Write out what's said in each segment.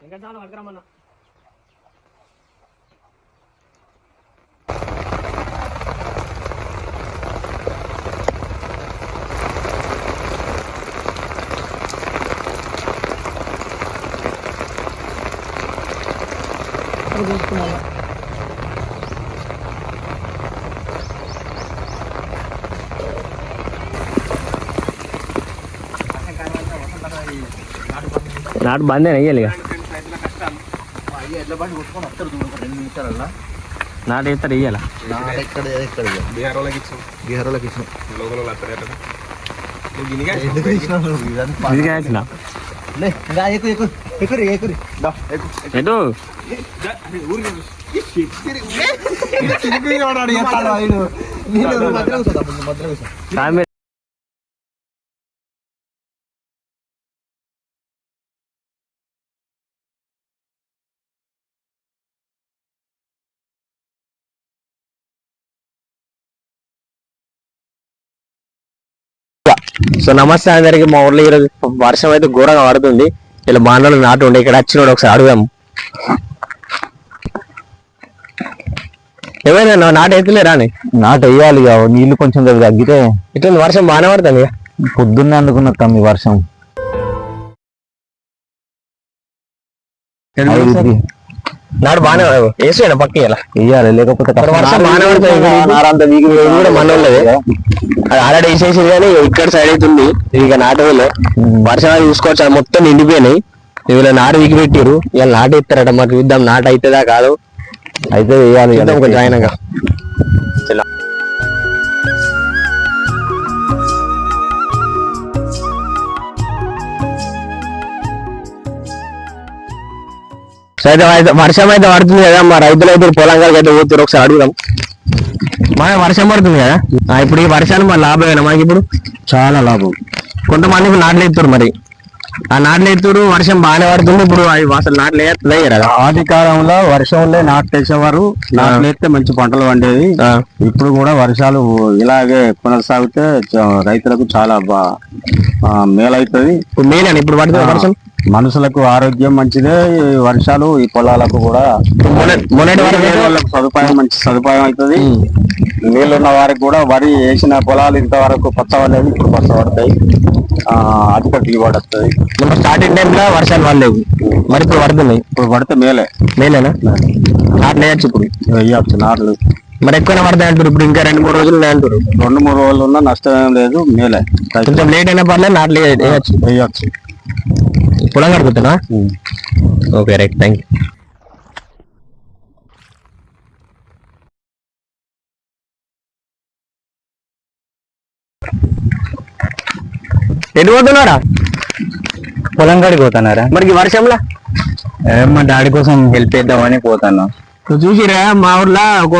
వెంకటాలు చాలా పడకరమ్మన్నా నాటు బందే అయ్యాలి ఇక ఎట్లా బండి కొట్టుకొని వస్తారు చూడు ఒక రెండు నిమిషాలల్లో. నాటు ఇయ్యాల? నాట ఎక్కడ ఎక్కడ బీహార్ వాళ్ళకి ఇచ్చాం బీహార్లోకి ఇచ్చిన. లోకల్ వాళ్ళు అక్కడ ఎక్కడ నువ్వు సో నమస్తే అందరికి. మా ఊర్లో ఈరోజు వర్షం అయితే ఘోరంగా పడుతుంది. ఇలా మానవులు నాటు ఉండే ఇక్కడ వచ్చినోడు ఒకసారి అడుగుదాం. ఏమైనా నువ్వు నాటు ఎత్తులేరా అని నాటు వేయాలి ఇక నీళ్ళు కొంచెం తగ్గితే. ఇట్లా వర్షం బాగానే పడుతుంది ఇక. పొద్దున్నే అందుకున్న తమ్మి వర్షం. నాడు బాగానే పక్క ఇలా వేయాలి లేకపోతే కూడా మన వాళ్ళదే. అది ఆల్రెడీ వేసేసింది కానీ ఇక్కడ సైడ్ అవుతుంది. ఇక నాటు వేలే వర్షం చూసుకోవచ్చు అది మొత్తం నిండిపోయినాయి. ఇవాళ నాటు వికి పెట్టారు ఇవాళ నాటు ఇస్తారట మరి చూద్దాం. నాటు అవుతుందా కాదు? అయితే వేయాలి కొంచెం అయినాక అయితే వర్షం అయితే పడుతుంది కదా మా రైతులు అయితే పొలం కాడికి అయితే పోతారు ఒకసారి అడుగుదాం. మన వర్షం పడుతుంది కదా? ఇప్పుడు ఈ వర్షాలు మరి లాభమేనా మనకి ఇప్పుడు చాలా లాభం. కొంతమందికి నాట్లు ఎత్తురు మరి. ఆ నాట్లు ఎత్తురు వర్షం బాగానే పడుతుంది. ఇప్పుడు అవి అసలు నాట్లు వేయట్లే కదా. ఆది కాలంలో వర్షంలో నాటు వేసేవారు నాట్లు వేస్తే మంచి పంటలు పండేవి. ఆ, ఇప్పుడు కూడా వర్షాలు ఇలాగే కొనసాగితే రైతులకు చాలా మేలవుతుంది ఇప్పుడు మేలేనా ఇప్పుడు పడుతుంది వర్షం? మనుషులకు ఆరోగ్యం మంచిదే ఈ వర్షాలు ఈ పొలాలకు కూడా సదుపాయం మంచి సదుపాయం అవుతుంది. నీళ్ళు ఉన్న వారికి కూడా వరి వేసిన పొలాలు ఇంతవరకు పచ్చ పడలేదు ఇప్పుడు పచ్చ పడతాయి ఆ, అధిక దిగుబడి వస్తుంది. స్టార్టింగ్ టైంలో వర్షాలు పడలేవు. మరి ఇప్పుడు పడుతున్నాయి. ఇప్పుడు పడితే మేలే. మేలేనా? నాట్లు వేయచ్చు ఇప్పుడు. వేయచ్చు నాట్లు. మరి ఎక్కువనే పడతాయి అంటారు ఇప్పుడు ఇంకా రెండు మూడు రోజులు అంటారు రెండు మూడు రోజులు ఉన్నా నష్టం ఏం లేదు మేలే. కొంచెం లేట్ అయినా పర్లేదు నాట్లు వేయచ్చు. వేయచ్చు. పొలం కడుగుతున్నా ఓకే రైట్ థ్యాంక్ యూ. ఎటు పోతున్నారా పొలం కాడికి పోతున్నారా? మరి వర్షంలో? మా డాడీ కోసం హెల్ప్ చేద్దామని పోతాను నువ్వు చూసిరా మా ఊర్లో ఒక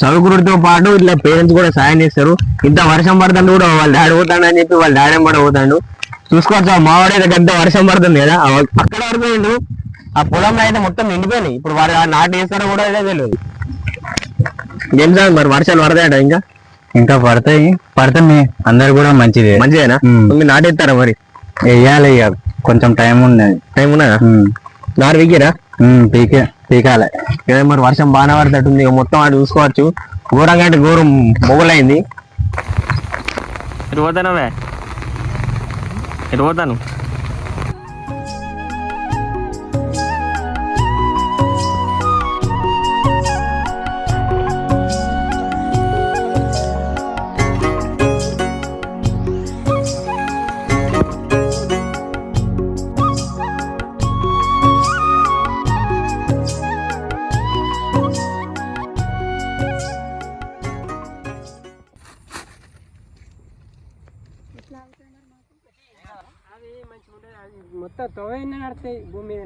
చదువుకుడితో పాటు ఇట్లా పేరెంట్స్ కూడా సాయం చేస్తారు. ఇంత వర్షం పడుతుంది కూడా వాళ్ళ డాడీ పోతాడు అని చెప్పి వాళ్ళ డాడీ కూడా పోతాడు. చూసుకోవచ్చు మా వాడైతే గంట వర్షం పడుతుంది కదా. అక్కడ వరకు పోయిండు. ఆ పొలంలో అయితే మొత్తం నిండిపోయినాయి. ఇప్పుడు వాడు ఆ నాటు వేస్తారో కూడా అయితే తెలియదు. ఏం సార్ మరి వర్షాలు పడతాయట ఇంకా? ఇంకా పడతాయి. పడితే మీ అందరు కూడా మంచిది. మంచిదేనా. మీరు నాటేస్తారా మరి? వేయాలి ఇక. కొంచెం టైం ఉన్నది. టైం ఉన్నదా? నారు విగ్గిరా పీకే పీకాలే. మరి వర్షం బాగానే పడుతుంది ఇక మొత్తం అటు చూసుకోవచ్చు. ఘోరంగా అంటే ఘోరం మొగలైంది. పోతానవే ఎటు పోతాను? ತೋಯ್ನ ಆಡ್ತೇ ಭೂಮಿ